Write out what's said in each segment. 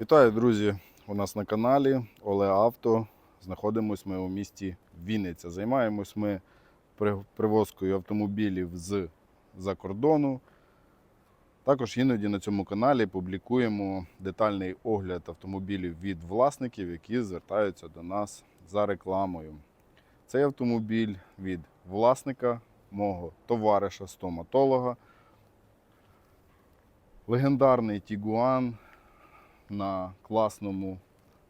Вітаю, друзі! У нас на каналі Оле Авто. Знаходимось ми у місті Вінниця. Займаємось ми привозкою автомобілів з-за кордону. Також іноді на цьому каналі публікуємо детальний огляд автомобілів від власників, які звертаються до нас за рекламою. Цей автомобіль від власника, мого товариша, стоматолога. Легендарний Тігуан на класному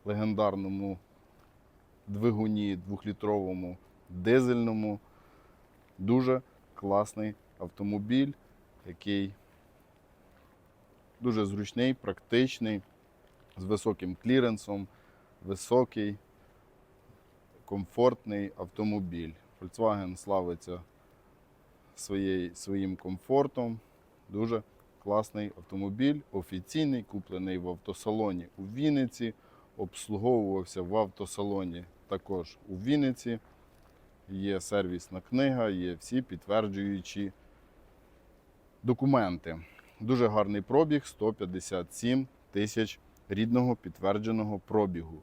легендарному двигуні двохлітровому дизельному. Дуже класний автомобіль, який дуже зручний, практичний, з високим кліренсом, високий, комфортний автомобіль. Volkswagen славиться своєю, своїм комфортом. Дуже класний автомобіль, офіційний, куплений в автосалоні у Вінниці, обслуговувався в автосалоні також у Вінниці. Є сервісна книга, є всі підтверджуючі документи. Дуже гарний пробіг 157 тисяч рідного підтвердженого пробігу.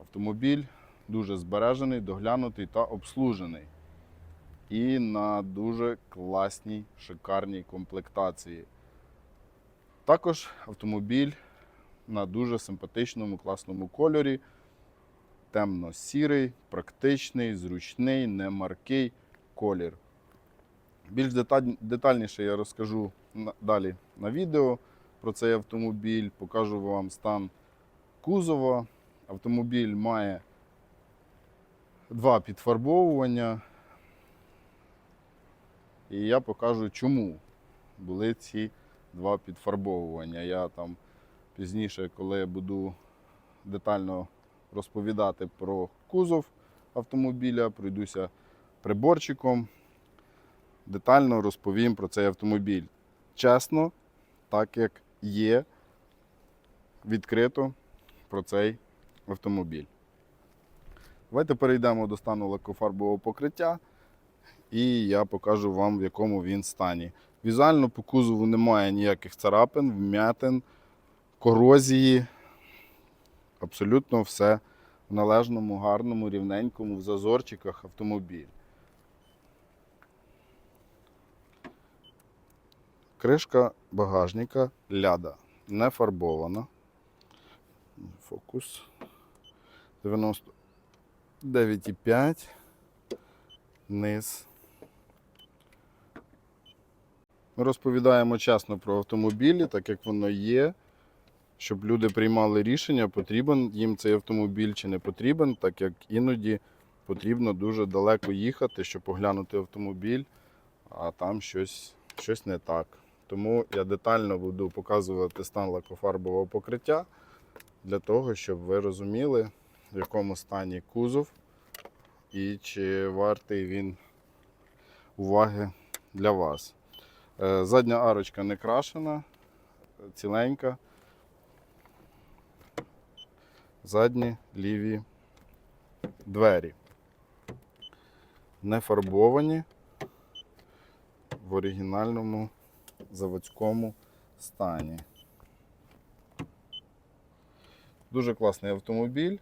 Автомобіль дуже збережений, доглянутий та обслужений. І на дуже класній, шикарній комплектації. Також автомобіль на дуже симпатичному, класному кольорі. Темно-сірий, практичний, зручний, немаркий колір. Більш детальніше я розкажу далі на відео про цей автомобіль. Покажу вам стан кузова. Автомобіль має два підфарбовування. І я покажу, чому були ці два підфарбовування. Я там пізніше, коли буду детально розповідати про кузов автомобіля, пройдуся приборчиком, детально розповім про цей автомобіль. Чесно, так як є, відкрито про цей автомобіль. Давайте перейдемо до стану лакофарбового покриття і я покажу вам, в якому він стані. Візуально по кузову немає ніяких царапин, вмятин, корозії. Абсолютно все в належному, гарному, рівненькому, в зазорчиках автомобіль. Кришка багажника ляда не фарбована. Фокус 99,5. Низ. Ми розповідаємо чесно про автомобілі, так як воно є, щоб люди приймали рішення, потрібен їм цей автомобіль чи не потрібен, так як іноді потрібно дуже далеко їхати, щоб поглянути автомобіль, а там щось, щось не так. Тому я детально буду показувати стан лакофарбового покриття для того, щоб ви розуміли, в якому стані кузов і чи вартий він уваги для вас. Е, Задня арочка не крашена, ціленька. Задні ліві двері. Не фарбовані в оригінальному заводському стані. Дуже класний автомобіль.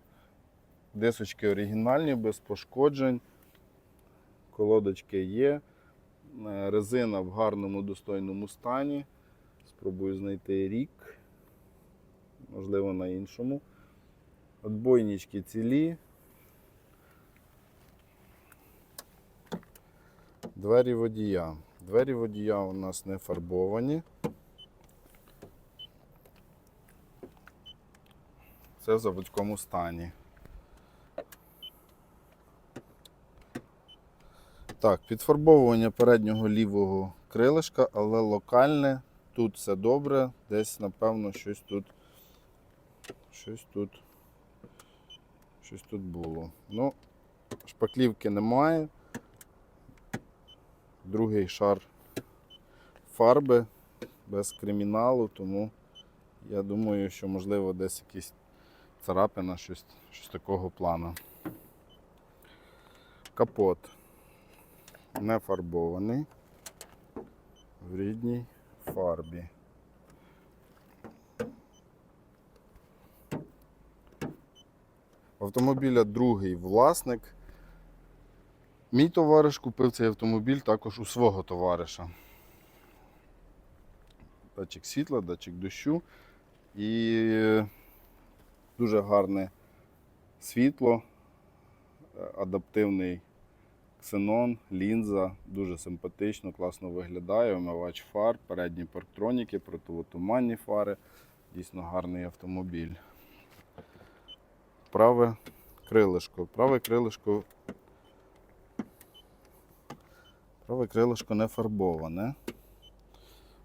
Дисочки оригінальні, без пошкоджень. Колодочки є. Е, Резина в гарному достойному стані. Спробую знайти рік. Можливо, на іншому. Отбойнички цілі. Двері водія. Двері водія у нас не фарбовані. Це в заводському стані. Так, підфарбовування переднього лівого крилишка, але локальне. Тут все добре. Десь, напевно, щось тут. Щось тут. Щось тут було. Ну, шпаклівки немає. Другий шар фарби без криміналу, тому я думаю, що можливо десь якісь царапина, щось, щось такого плану. Капот не фарбований в рідній фарбі. Автомобіля другий власник. Мій товариш купив цей автомобіль також у свого товариша. Датчик світла, датчик дощу і дуже гарне світло, адаптивний ксенон, лінза, дуже симпатично, класно виглядає, омивач фар, передні парктроніки, противотуманні фари. Дійсно гарний автомобіль. Праве крилишко. Праве крилишко. Праве крилишко не фарбоване.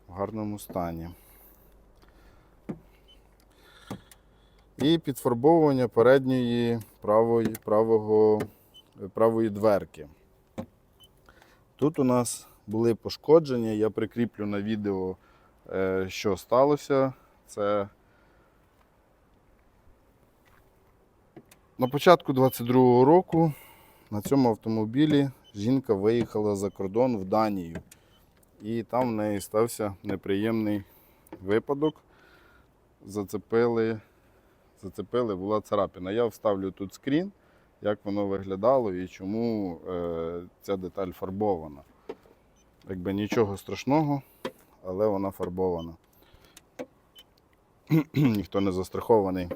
В гарному стані. І підфарбовування передньої правої, правого, правої дверки. Тут у нас були пошкодження. Я прикріплю на відео, е, що сталося. Це на початку 22-го року на цьому автомобілі жінка виїхала за кордон в Данію. І там в неї стався неприємний випадок. Зацепили, зацепили, була царапина. Я вставлю тут скрін, як воно виглядало і чому е, ця деталь фарбована. Якби нічого страшного, але вона фарбована. Ніхто не застрахований.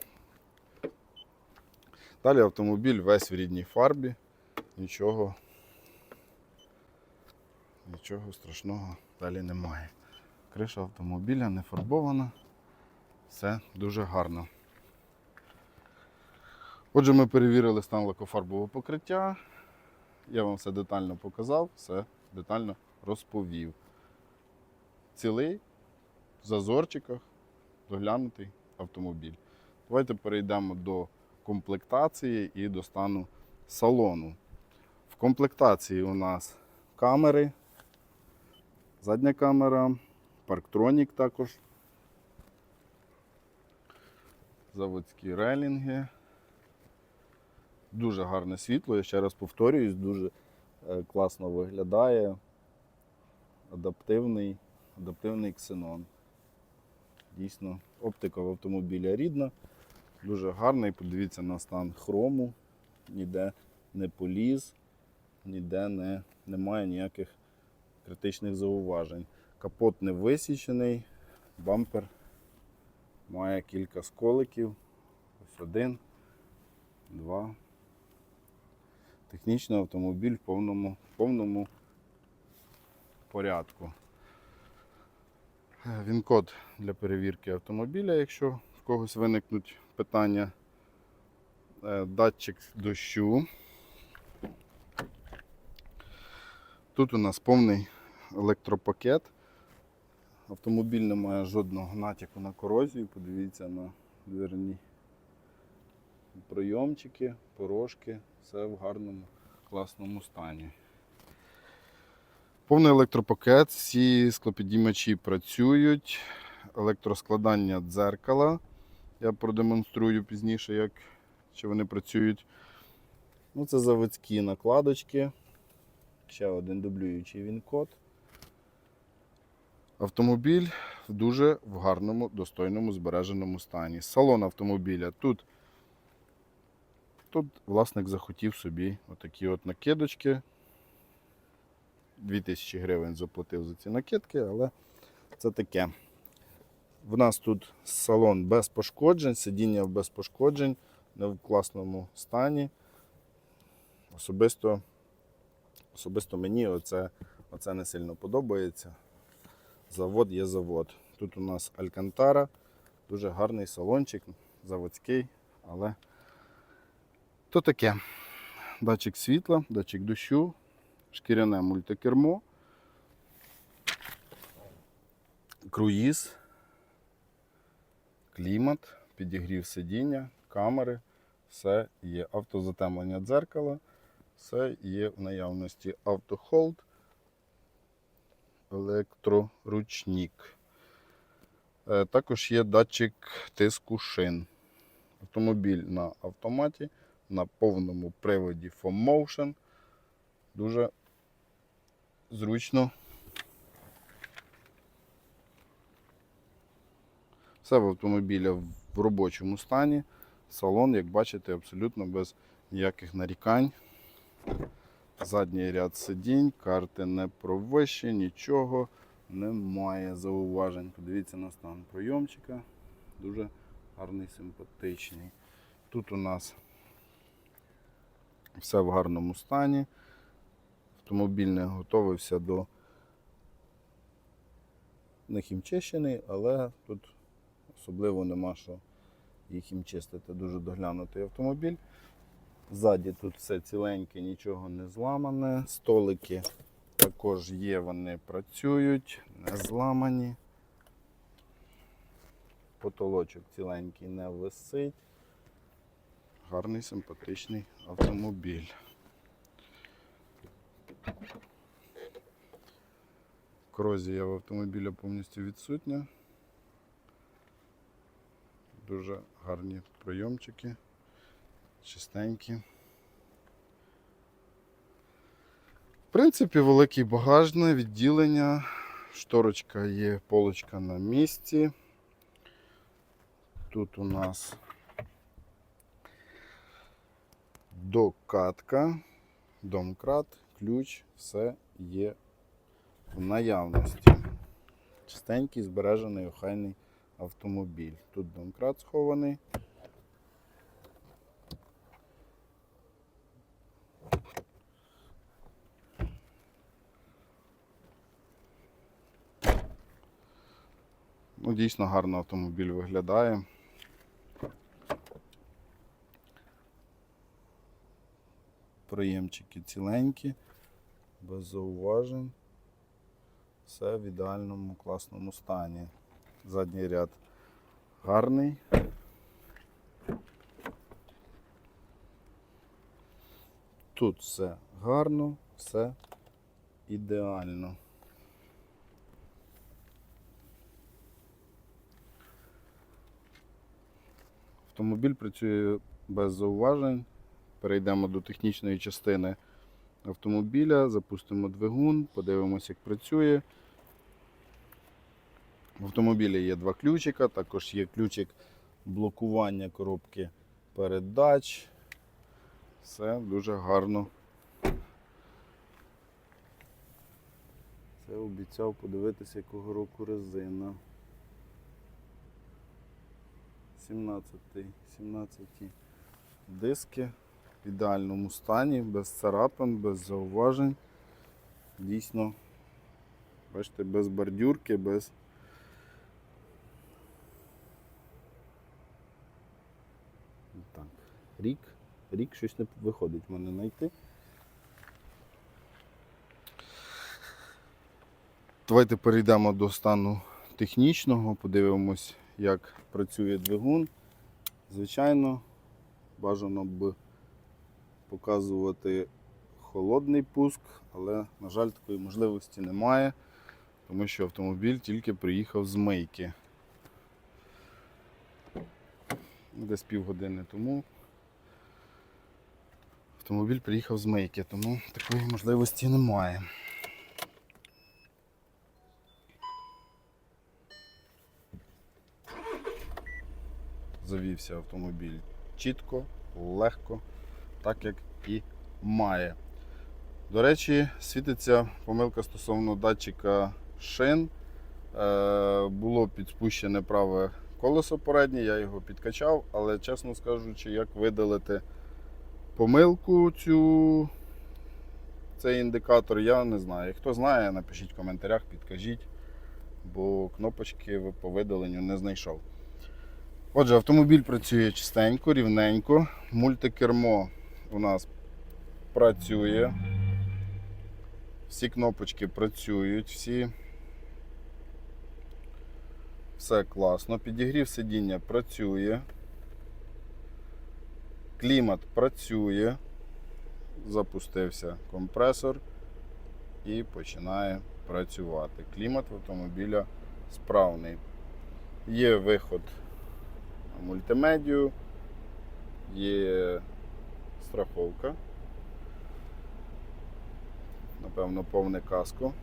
Далі автомобіль весь в рідній фарбі, нічого, нічого страшного далі немає. Криша автомобіля не фарбована, все дуже гарно. Отже, ми перевірили стан лакофарбового покриття. Я вам все детально показав, все детально розповів. Цілий, в зазорчиках, доглянутий автомобіль. Давайте перейдемо до комплектації і до стану салону. В комплектації у нас камери, задня камера, парктронік також, заводські релінги. Дуже гарне світло, я ще раз повторююсь, дуже е, класно виглядає. Адаптивний, адаптивний ксенон. Дійсно, оптика в автомобіля рідна, дуже гарний. Подивіться на стан хрому, ніде не поліз, ніде не, немає ніяких критичних зауважень. Капот не висічений, бампер має кілька сколиків. Ось один, два. Технічний автомобіль в повному, повному порядку. Е, Він-код для перевірки автомобіля, якщо в когось виникнуть питання. Е, Датчик дощу. Тут у нас повний електропакет. Автомобіль не має жодного натяку на корозію. Подивіться на дверні пройомчики, порожки, все в гарному, класному стані. Повний електропакет, всі склопідіймачі працюють. Електроскладання дзеркала. Я продемонструю пізніше, як чи вони працюють. Ну, це заводські накладочки. Ще один дублюючий він-код. Автомобіль в дуже в гарному, достойному, збереженому стані. Салон автомобіля тут. Тут власник захотів собі отакі от накидочки. 2000 гривень заплатив за ці накидки, але це таке. В нас тут салон без пошкоджень, сидіння без пошкоджень, не в класному стані. Особисто, особисто мені оце, оце не сильно подобається. Завод є завод. Тут у нас Алькантара, дуже гарний салончик, заводський, але то таке. Датчик світла, датчик дощу, шкіряне мультикермо, круїз, клімат, підігрів сидіння, камери, все є. Автозатемлення дзеркала, все є в наявності автохолд, електроручник. Е, Також є датчик тиску шин. Автомобіль на автоматі, на повному приводі FOMotion. Дуже зручно. Все в автомобіля в робочому стані. Салон, як бачите, абсолютно без ніяких нарікань. Задній ряд сидінь, карти не провищі, нічого немає зауважень. Подивіться на стан пройомчика. Дуже гарний, симпатичний. Тут у нас все в гарному стані. Автомобіль не готовився до хімчищений, але тут особливо нема що їх хімчистити. Дуже доглянутий автомобіль. Ззаді тут все ціленьке, нічого не зламане. Столики також є, вони працюють, не зламані. Потолочок ціленький не висить. Гарний симпатичний автомобіль. Корозія в автомобіля повністю відсутня. Дуже гарні прийомчики, чистенькі. В принципі, великий багажне відділення, шторочка є, полочка на місці. Тут у нас докатка, домкрат, ключ, все є в наявності. Чистенький, збережений, охайний автомобіль. Тут домкрат схований. Ну, дійсно гарно автомобіль виглядає. Приємчики ціленькі, без зауважень. Все в ідеальному класному стані. Задній ряд гарний. Тут все гарно, все ідеально. Автомобіль працює без зауважень. Перейдемо до технічної частини автомобіля, запустимо двигун, подивимося, як працює. В автомобілі є два ключика, також є ключик блокування коробки передач. Все дуже гарно. Це обіцяв подивитися, якого року резина. 17-й, 17 диски в ідеальному стані, без царапин, без зауважень. Дійсно, бачите, без бордюрки, без Так, рік. Рік щось не виходить в мене знайти. Давайте перейдемо до стану технічного, подивимось, як працює двигун. Звичайно, бажано б показувати холодний пуск, але, на жаль, такої можливості немає, тому що автомобіль тільки приїхав з мийки. Десь півгодини тому. Автомобіль приїхав з мийки, тому такої можливості немає. Завівся автомобіль чітко, легко, так як і має. До речі, світиться помилка стосовно датчика шин. Е, було підспущене праве колесо переднє, я його підкачав, але чесно скажучи, як видалити помилку цю, цей індикатор, я не знаю. Хто знає, напишіть в коментарях, підкажіть, бо кнопочки по видаленню не знайшов. Отже, автомобіль працює чистенько, рівненько. Мультикермо у нас працює. Всі кнопочки працюють, всі. Все класно. Підігрів сидіння працює. Клімат працює. Запустився компресор і починає працювати. Клімат автомобіля справний. Є виход на мультимедію, є страховка. Напевно, повне каско.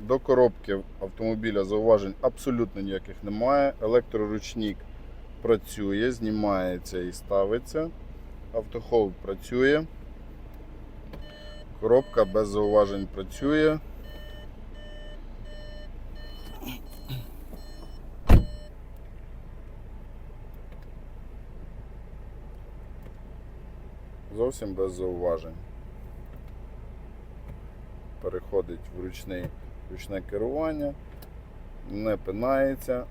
До коробки автомобіля зауважень абсолютно ніяких немає. Електроручник працює, знімається і ставиться. Автохолд працює. Коробка без зауважень працює. Зовсім без зауважень. Переходить в ручний, ручне керування, не пинається,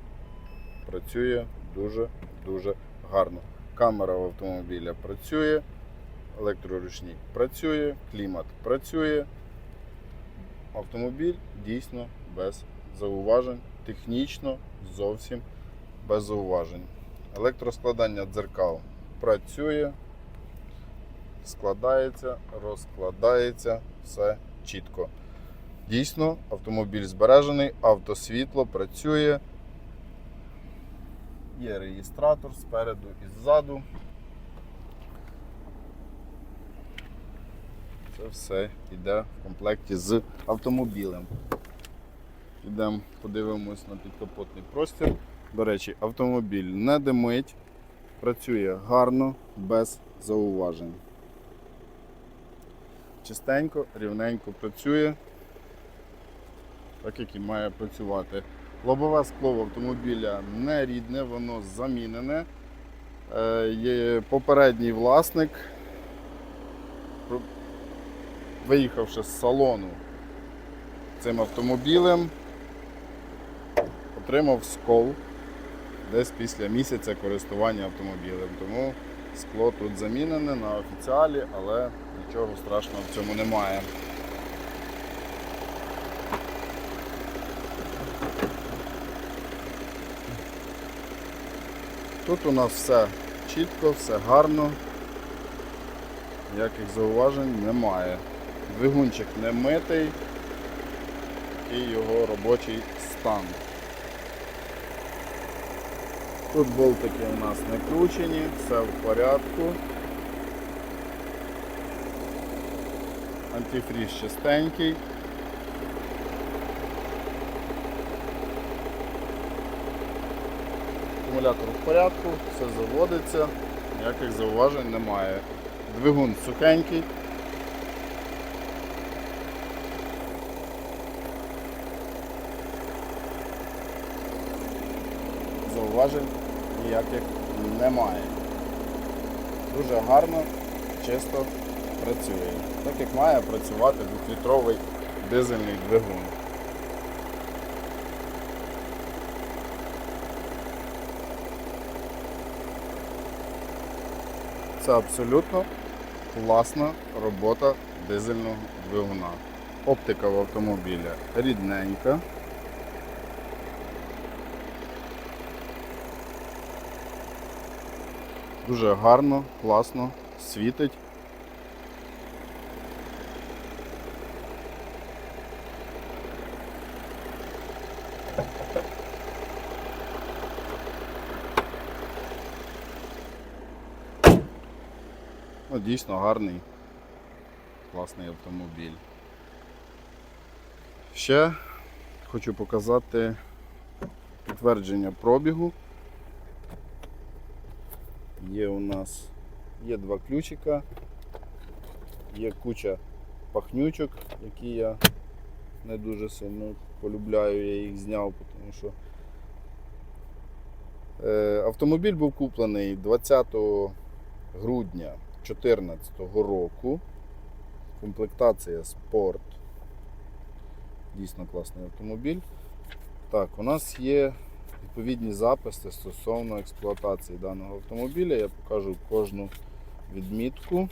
працює дуже-дуже гарно. Камера в автомобіля працює, електроручник працює, клімат працює. Автомобіль дійсно без зауважень, технічно зовсім без зауважень. Електроскладання дзеркал працює, складається, розкладається, все чітко. Дійсно, автомобіль збережений, автосвітло працює. Є реєстратор спереду і ззаду. Це все йде в комплекті з автомобілем. Йдемо, подивимось на підкапотний простір. До речі, автомобіль не димить, працює гарно, без зауважень. Чистенько, рівненько працює, так як і має працювати. Лобове скло в автомобіля не рідне, воно замінене. Е, Є попередній власник, виїхавши з салону цим автомобілем, отримав скол десь після місяця користування автомобілем. Тому скло тут замінене на офіціалі, але нічого страшного в цьому немає. Тут у нас все чітко, все гарно. Ніяких зауважень немає. Двигунчик не митий і його робочий стан. Тут болтики у нас не кручені, все в порядку. Антифріз чистенький. Акумулятор в порядку, все заводиться, ніяких зауважень немає. Двигун сухенький. Зауважень ніяких немає. Дуже гарно, чисто працює. Так як має працювати двохлітровий дизельний двигун. Це абсолютно класна робота дизельного двигуна. Оптика в автомобіля рідненька. Дуже гарно, класно, світить. Ну, дійсно гарний, класний автомобіль. Ще хочу показати підтвердження пробігу. Є у нас є два ключика, є куча пахнючок, які я не дуже сильно полюбляю, я їх зняв, тому що е, автомобіль був куплений 20 грудня 2014 року. Комплектація спорт. Дійсно класний автомобіль. Так, у нас є відповідні записи стосовно експлуатації даного автомобіля. Я покажу кожну відмітку.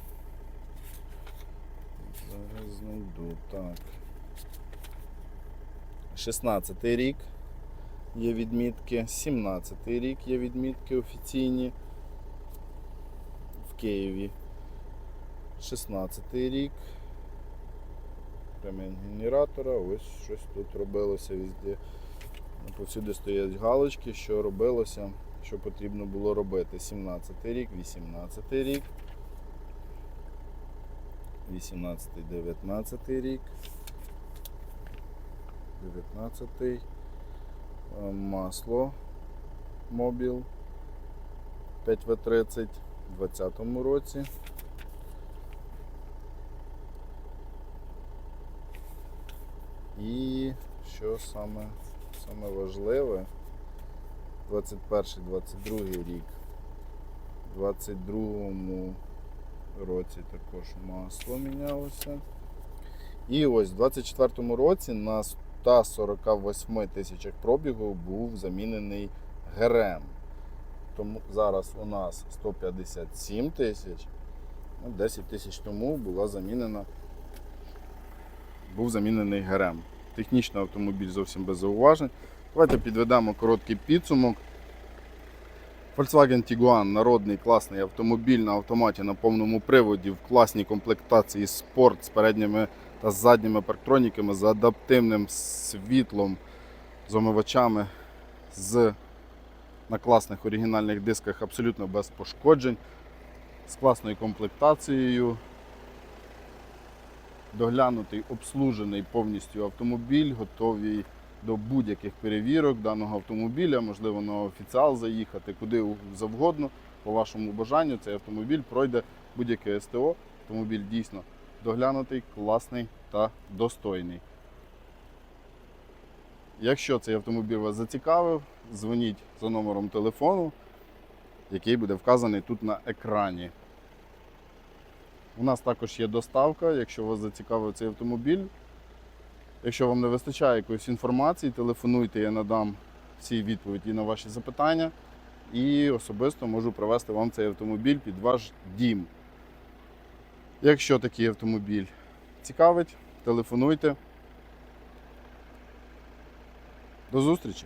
Зараз знайду. Так. 16 рік є відмітки, 17 рік є відмітки офіційні в Києві. 16 рік. Ремень генератора, ось щось тут робилося везде. Повсюди стоять галочки, що робилося, що потрібно було робити. 17 рік, 18 рік, 18, 19 рік, 19 е, масло мобіл, 5В30 у 2020 році. І що саме, саме важливе, 21-22 рік. У 22 році також масло мінялося. І ось у 24-му році на 148 тисячах пробігу був замінений ГРМ. Тому зараз у нас 157 тисяч. Ну, 10 тисяч тому була замінена, був замінений ГРМ. Технічний автомобіль зовсім без зауважень. Давайте підведемо короткий підсумок. Volkswagen Tiguan народний класний автомобіль на автоматі на повному приводі в класній комплектації спорт з передніми та задніми парктроніками, з адаптивним світлом, з омивачами, з на класних оригінальних дисках абсолютно без пошкоджень, з класною комплектацією. Доглянутий, обслужений повністю автомобіль, готовий до будь-яких перевірок даного автомобіля, можливо, на офіціал заїхати, куди завгодно. По вашому бажанню цей автомобіль пройде будь-яке СТО. Автомобіль дійсно доглянутий, класний та достойний. Якщо цей автомобіль вас зацікавив, дзвоніть за номером телефону, який буде вказаний тут на екрані. У нас також є доставка, якщо вас зацікавив цей автомобіль. Якщо вам не вистачає якоїсь інформації, телефонуйте, я надам всі відповіді на ваші запитання. І особисто можу привезти вам цей автомобіль під ваш дім. Якщо такий автомобіль цікавить, телефонуйте. До зустрічі!